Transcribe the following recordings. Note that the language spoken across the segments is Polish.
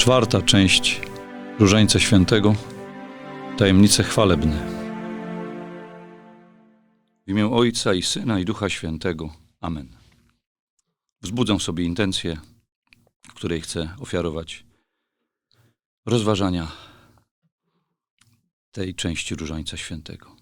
Czwarta część Różańca Świętego, tajemnice chwalebne. W imię Ojca i Syna i Ducha Świętego. Amen. Wzbudzam sobie intencję, której chcę ofiarować rozważania tej części Różańca Świętego.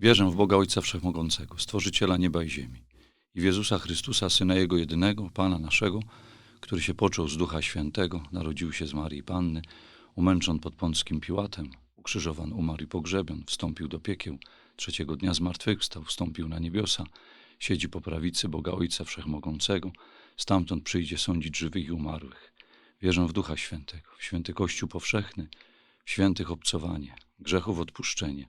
Wierzę w Boga Ojca Wszechmogącego, Stworzyciela nieba i ziemi i w Jezusa Chrystusa, Syna Jego jedynego, Pana naszego, który się począł z Ducha Świętego, narodził się z Marii Panny, umęczon pod Pąckim Piłatem, ukrzyżowan, umarł i pogrzebion, wstąpił do piekieł, trzeciego dnia zmartwychwstał, wstąpił na niebiosa, siedzi po prawicy Boga Ojca Wszechmogącego, stamtąd przyjdzie sądzić żywych i umarłych. Wierzę w Ducha Świętego, w święty Kościół powszechny, w świętych obcowanie, grzechów odpuszczenie,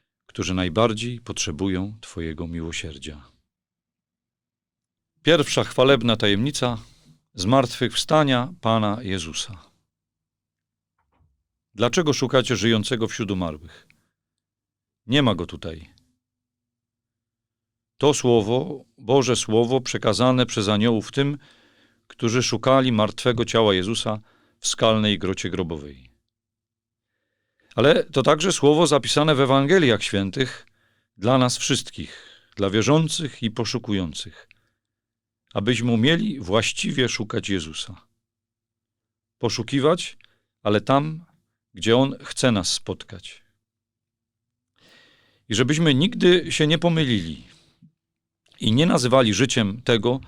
którzy najbardziej potrzebują Twojego miłosierdzia. Pierwsza chwalebna tajemnica zmartwychwstania Pana Jezusa. Dlaczego szukacie żyjącego wśród umarłych? Nie ma go tutaj. To słowo, Boże Słowo, przekazane przez aniołów tym, którzy szukali martwego ciała Jezusa w skalnej grocie grobowej. Ale to także słowo zapisane w Ewangeliach Świętych dla nas wszystkich, dla wierzących i poszukujących, abyśmy umieli właściwie szukać Jezusa. Poszukiwać, ale tam, gdzie On chce nas spotkać. I żebyśmy nigdy się nie pomylili i nie nazywali życiem tego,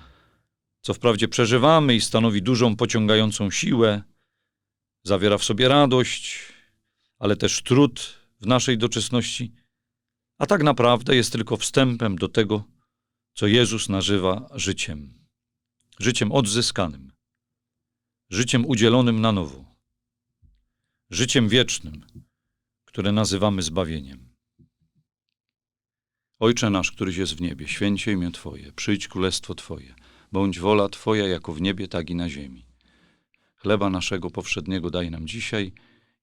co wprawdzie przeżywamy i stanowi dużą pociągającą siłę, zawiera w sobie radość, ale też trud w naszej doczesności, a tak naprawdę jest tylko wstępem do tego, co Jezus nazywa życiem. Życiem odzyskanym, życiem udzielonym na nowo, życiem wiecznym, które nazywamy zbawieniem. Ojcze nasz, któryś jest w niebie, święcie imię Twoje, przyjdź królestwo Twoje, bądź wola Twoja jako w niebie, tak i na ziemi. Chleba naszego powszedniego daj nam dzisiaj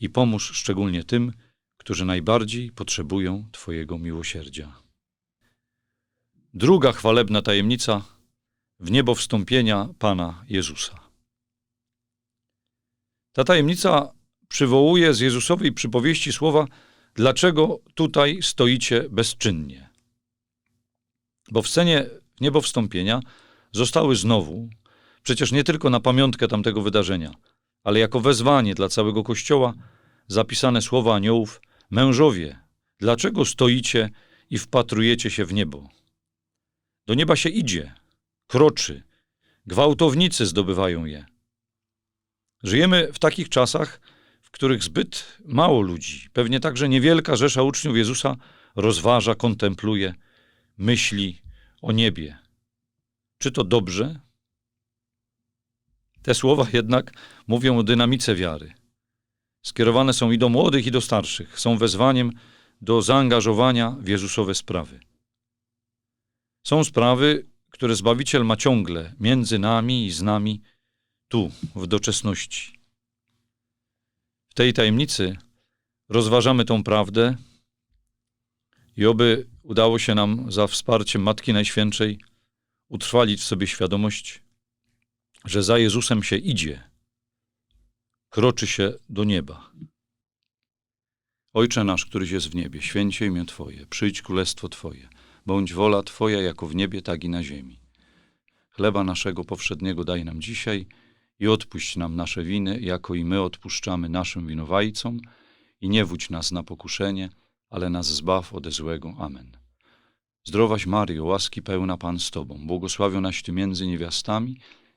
i pomóż szczególnie tym, którzy najbardziej potrzebują Twojego miłosierdzia. Druga chwalebna tajemnica w niebo wstąpienia Pana Jezusa. Ta tajemnica przywołuje z Jezusowej przypowieści słowa Dlaczego tutaj stoicie bezczynnie? Bo w scenie niebowstąpienia zostały znowu, przecież nie tylko na pamiątkę tamtego wydarzenia, ale jako wezwanie dla całego Kościoła, zapisane słowa aniołów: Mężowie, dlaczego stoicie i wpatrujecie się w niebo? Do nieba się idzie, kroczy, gwałtownicy zdobywają je. Żyjemy w takich czasach, w których zbyt mało ludzi, pewnie także niewielka rzesza uczniów Jezusa, rozważa, kontempluje, myśli o niebie. Czy to dobrze? Te słowa jednak mówią o dynamice wiary. Skierowane są i do młodych, i do starszych. Są wezwaniem do zaangażowania w Jezusowe sprawy. Są sprawy, które Zbawiciel ma ciągle między nami i z nami tu, w doczesności. W tej tajemnicy rozważamy tą prawdę i oby udało się nam za wsparciem Matki Najświętszej utrwalić w sobie świadomość, że za Jezusem się idzie, kroczy się do nieba. Ojcze nasz, któryś jest w niebie, święcie imię Twoje, przyjdź królestwo Twoje, bądź wola Twoja jako w niebie, tak i na ziemi. Chleba naszego powszedniego daj nam dzisiaj i odpuść nam nasze winy, jako i my odpuszczamy naszym winowajcom i nie wódź nas na pokuszenie, ale nas zbaw ode złego. Amen. Zdrowaś Maryjo, łaski pełna Pan z Tobą, błogosławionaś Ty między niewiastami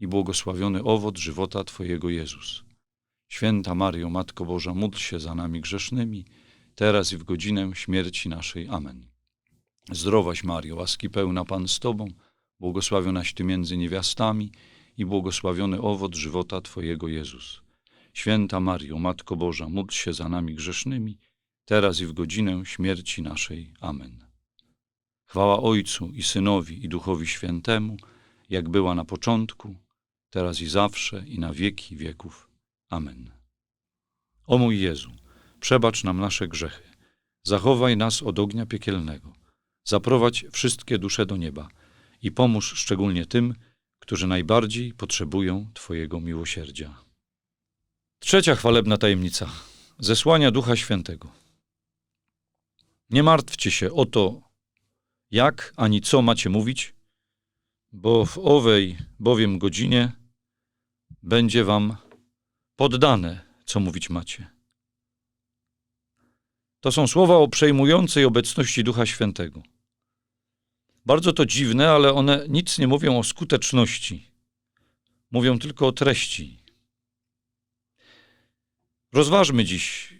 i błogosławiony owoc żywota Twojego Jezus. Święta Mario, Matko Boża, módl się za nami grzesznymi, teraz i w godzinę śmierci naszej. Amen. Zdrowaś Mario, łaski pełna Pan z Tobą, błogosławionaś Ty między niewiastami i błogosławiony owoc żywota Twojego Jezus. Święta Mario, Matko Boża, módl się za nami grzesznymi, teraz i w godzinę śmierci naszej. Amen. Chwała Ojcu i Synowi i Duchowi Świętemu, jak była na początku, teraz i zawsze i na wieki wieków. Amen. O mój Jezu, przebacz nam nasze grzechy, zachowaj nas od ognia piekielnego, zaprowadź wszystkie dusze do nieba i pomóż szczególnie tym, którzy najbardziej potrzebują Twojego miłosierdzia. Trzecia chwalebna tajemnica zesłania Ducha Świętego. Nie martwcie się o to, jak ani co macie mówić, bo w owej bowiem godzinie będzie wam poddane, co mówić macie. To są słowa o przejmującej obecności Ducha Świętego. Bardzo to dziwne, ale one nic nie mówią o skuteczności. Mówią tylko o treści. Rozważmy dziś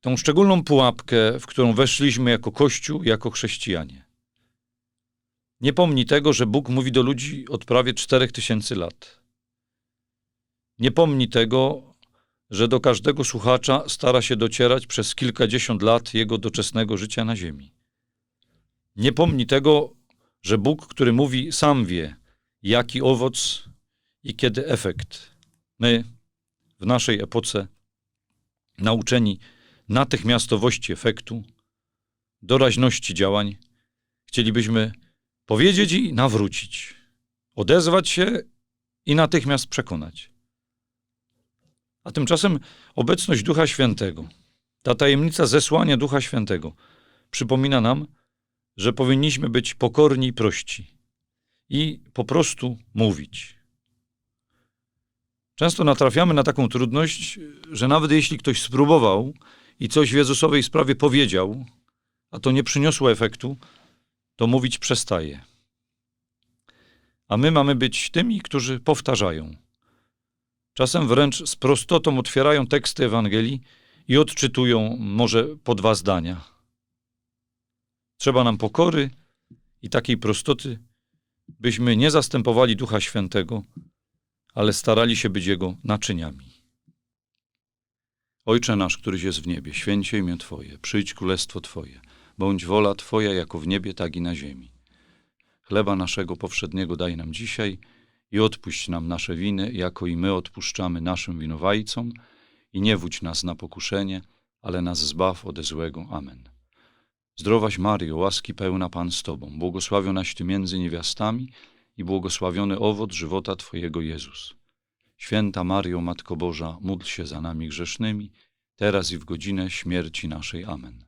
tą szczególną pułapkę, w którą weszliśmy jako Kościół, jako chrześcijanie. Nie pomnij tego, że Bóg mówi do ludzi od prawie czterech tysięcy lat. Nie pomnij tego, że do każdego słuchacza stara się docierać przez kilkadziesiąt lat jego doczesnego życia na ziemi. Nie pomnij tego, że Bóg, który mówi, sam wie, jaki owoc i kiedy efekt. My w naszej epoce, nauczeni natychmiastowości efektu, doraźności działań, chcielibyśmy powiedzieć i nawrócić, odezwać się i natychmiast przekonać. A tymczasem obecność Ducha Świętego, ta tajemnica zesłania Ducha Świętego, przypomina nam, że powinniśmy być pokorni i prości i po prostu mówić. Często natrafiamy na taką trudność, że nawet jeśli ktoś spróbował i coś w Jezusowej sprawie powiedział, a to nie przyniosło efektu, to mówić przestaje. A my mamy być tymi, którzy powtarzają. Czasem wręcz z prostotą otwierają teksty Ewangelii i odczytują może po dwa zdania. Trzeba nam pokory i takiej prostoty, byśmy nie zastępowali Ducha Świętego, ale starali się być Jego naczyniami. Ojcze nasz, któryś jest w niebie, święcie imię Twoje, przyjdź królestwo Twoje, bądź wola Twoja jako w niebie, tak i na ziemi. Chleba naszego powszedniego daj nam dzisiaj i odpuść nam nasze winy, jako i my odpuszczamy naszym winowajcom i nie wódź nas na pokuszenie, ale nas zbaw ode złego. Amen. Zdrowaś Mario, łaski pełna Pan z Tobą, błogosławionaś Ty między niewiastami i błogosławiony owoc żywota Twojego Jezus. Święta Mario, Matko Boża, módl się za nami grzesznymi, teraz i w godzinę śmierci naszej. Amen.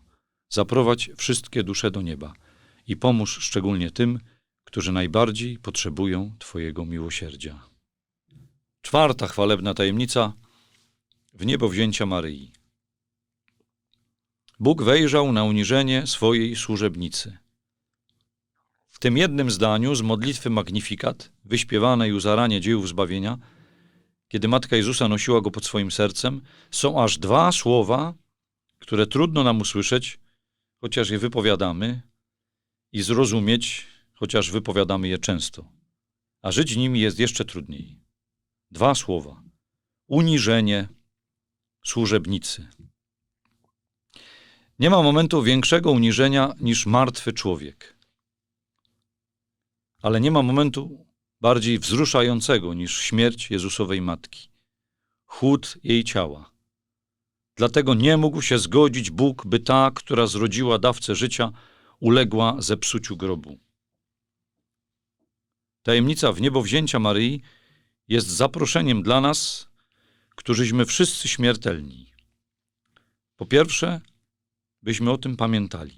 zaprowadź wszystkie dusze do nieba i pomóż szczególnie tym, którzy najbardziej potrzebują Twojego miłosierdzia. Czwarta chwalebna tajemnica w niebo wzięcia Maryi. Bóg wejrzał na uniżenie swojej służebnicy. W tym jednym zdaniu z modlitwy Magnifikat, wyśpiewanej u zarania dzieł zbawienia, kiedy Matka Jezusa nosiła go pod swoim sercem, są aż dwa słowa, które trudno nam usłyszeć, chociaż je wypowiadamy, i zrozumieć, chociaż wypowiadamy je często. A żyć nimi jest jeszcze trudniej. Dwa słowa: uniżenie służebnicy. Nie ma momentu większego uniżenia niż martwy człowiek. Ale nie ma momentu bardziej wzruszającego niż śmierć Jezusowej matki, chłód jej ciała. Dlatego nie mógł się zgodzić Bóg, by ta, która zrodziła dawcę życia, uległa zepsuciu grobu. Tajemnica w niebo wzięcia Maryi jest zaproszeniem dla nas, którzyśmy wszyscy śmiertelni. Po pierwsze, byśmy o tym pamiętali.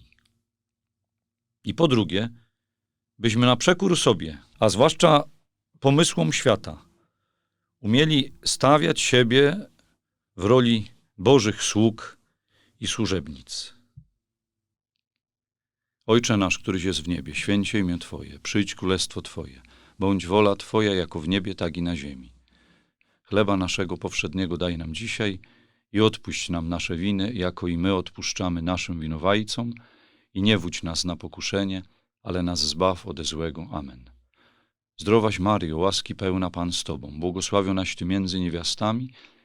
I po drugie, byśmy na przekór sobie, a zwłaszcza pomysłom świata, umieli stawiać siebie w roli Bożych sług i służebnic. Ojcze nasz, któryś jest w niebie, święcie imię Twoje, przyjdź królestwo Twoje, bądź wola Twoja jako w niebie, tak i na ziemi. Chleba naszego powszedniego daj nam dzisiaj i odpuść nam nasze winy, jako i my odpuszczamy naszym winowajcom i nie wódź nas na pokuszenie, ale nas zbaw ode złego. Amen. Zdrowaś Mario, łaski pełna Pan z Tobą, błogosławionaś Ty między niewiastami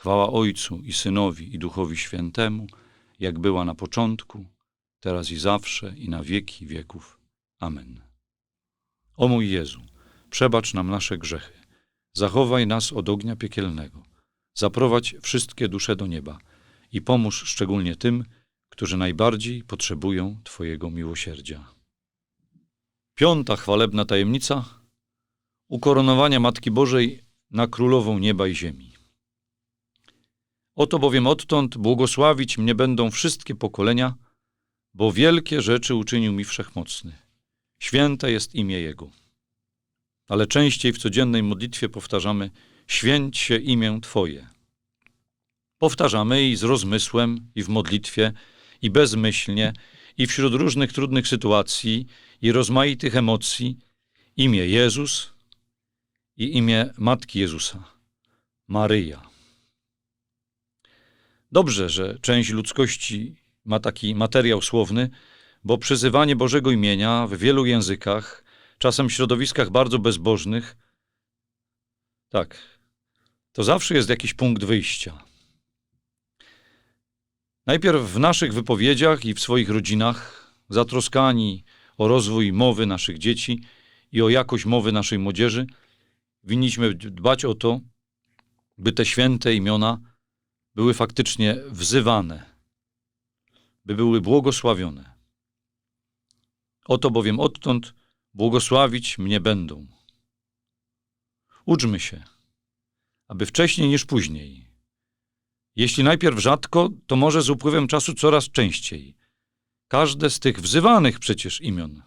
Chwała Ojcu i Synowi i Duchowi Świętemu, jak była na początku, teraz i zawsze i na wieki wieków. Amen. O mój Jezu, przebacz nam nasze grzechy, zachowaj nas od ognia piekielnego, zaprowadź wszystkie dusze do nieba i pomóż szczególnie tym, którzy najbardziej potrzebują Twojego miłosierdzia. Piąta chwalebna tajemnica ukoronowania Matki Bożej na Królową Nieba i Ziemi. Oto bowiem odtąd błogosławić mnie będą wszystkie pokolenia, bo wielkie rzeczy uczynił mi Wszechmocny. Święte jest imię Jego. Ale częściej w codziennej modlitwie powtarzamy Święć się imię Twoje. Powtarzamy i z rozmysłem, i w modlitwie, i bezmyślnie, i wśród różnych trudnych sytuacji i rozmaitych emocji imię Jezus i imię Matki Jezusa, Maryja. Dobrze, że część ludzkości ma taki materiał słowny, bo przyzywanie Bożego imienia w wielu językach, czasem w środowiskach bardzo bezbożnych, tak, to zawsze jest jakiś punkt wyjścia. Najpierw w naszych wypowiedziach i w swoich rodzinach, zatroskani o rozwój mowy naszych dzieci i o jakość mowy naszej młodzieży, winniśmy dbać o to, by te święte imiona były faktycznie wzywane, by były błogosławione. Oto bowiem odtąd błogosławić mnie będą. Uczmy się, aby wcześniej niż później. Jeśli najpierw rzadko, to może z upływem czasu coraz częściej. Każde z tych wzywanych przecież imion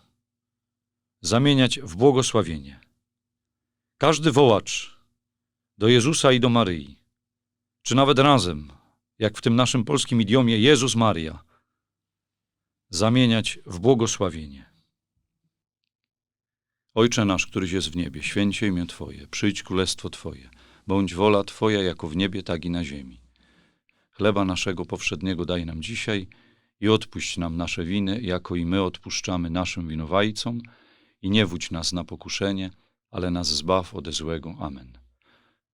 zamieniać w błogosławienie. Każdy wołacz do Jezusa i do Maryi, czy nawet razem, jak w tym naszym polskim idiomie Jezus Maria, zamieniać w błogosławienie. Ojcze nasz, któryś jest w niebie, święcie imię Twoje, przyjdź królestwo Twoje, bądź wola Twoja jako w niebie, tak i na ziemi. Chleba naszego powszedniego daj nam dzisiaj i odpuść nam nasze winy, jako i my odpuszczamy naszym winowajcom i nie wódź nas na pokuszenie, ale nas zbaw ode złego. Amen.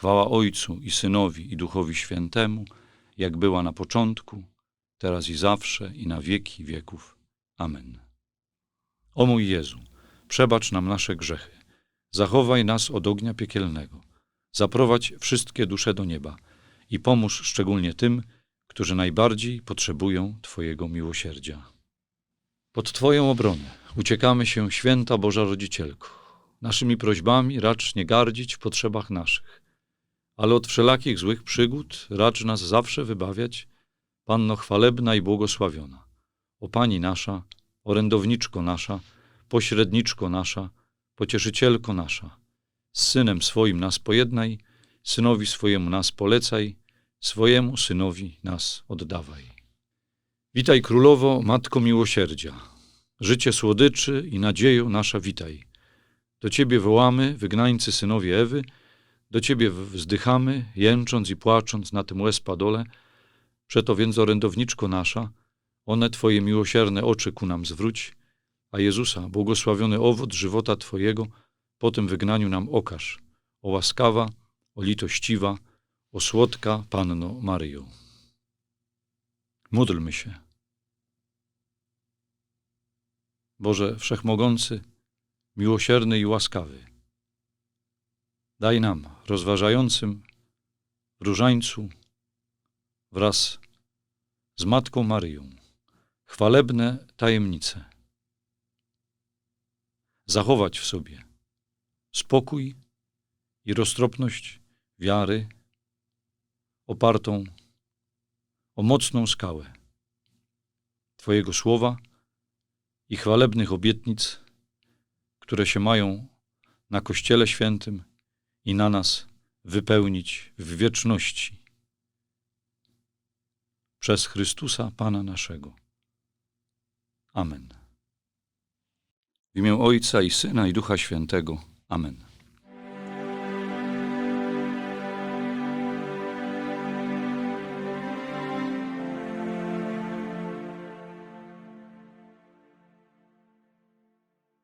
Chwała Ojcu i Synowi i Duchowi Świętemu, jak była na początku, teraz i zawsze i na wieki wieków. Amen. O mój Jezu, przebacz nam nasze grzechy, zachowaj nas od ognia piekielnego, zaprowadź wszystkie dusze do nieba i pomóż szczególnie tym, którzy najbardziej potrzebują Twojego miłosierdzia. Pod Twoją obronę uciekamy się, święta Boża Rodzicielko. Naszymi prośbami racz nie gardzić w potrzebach naszych, ale od wszelakich złych przygód racz nas zawsze wybawiać, Panno chwalebna i błogosławiona. O Pani nasza, orędowniczko nasza, pośredniczko nasza, pocieszycielko nasza, z Synem swoim nas pojednaj, Synowi swojemu nas polecaj, swojemu Synowi nas oddawaj. Witaj Królowo, Matko Miłosierdzia, życie słodyczy i nadziejo nasza witaj. Do Ciebie wołamy, wygnańcy synowie Ewy, do Ciebie wzdychamy, jęcząc i płacząc na tym łez padole, przeto więc orędowniczko nasza, one Twoje miłosierne oczy ku nam zwróć, a Jezusa, błogosławiony owoc żywota Twojego, po tym wygnaniu nam okaż, o łaskawa, o litościwa, o słodka Panno Maryjo. Módlmy się. Boże Wszechmogący, miłosierny i łaskawy, daj nam, rozważającym różańcu, wraz z Matką Maryją, chwalebne tajemnice. Zachować w sobie spokój i roztropność wiary opartą o mocną skałę Twojego słowa i chwalebnych obietnic, które się mają na Kościele Świętym i na nas wypełnić w wieczności. Przez Chrystusa Pana naszego. Amen. W imię Ojca i Syna i Ducha Świętego. Amen.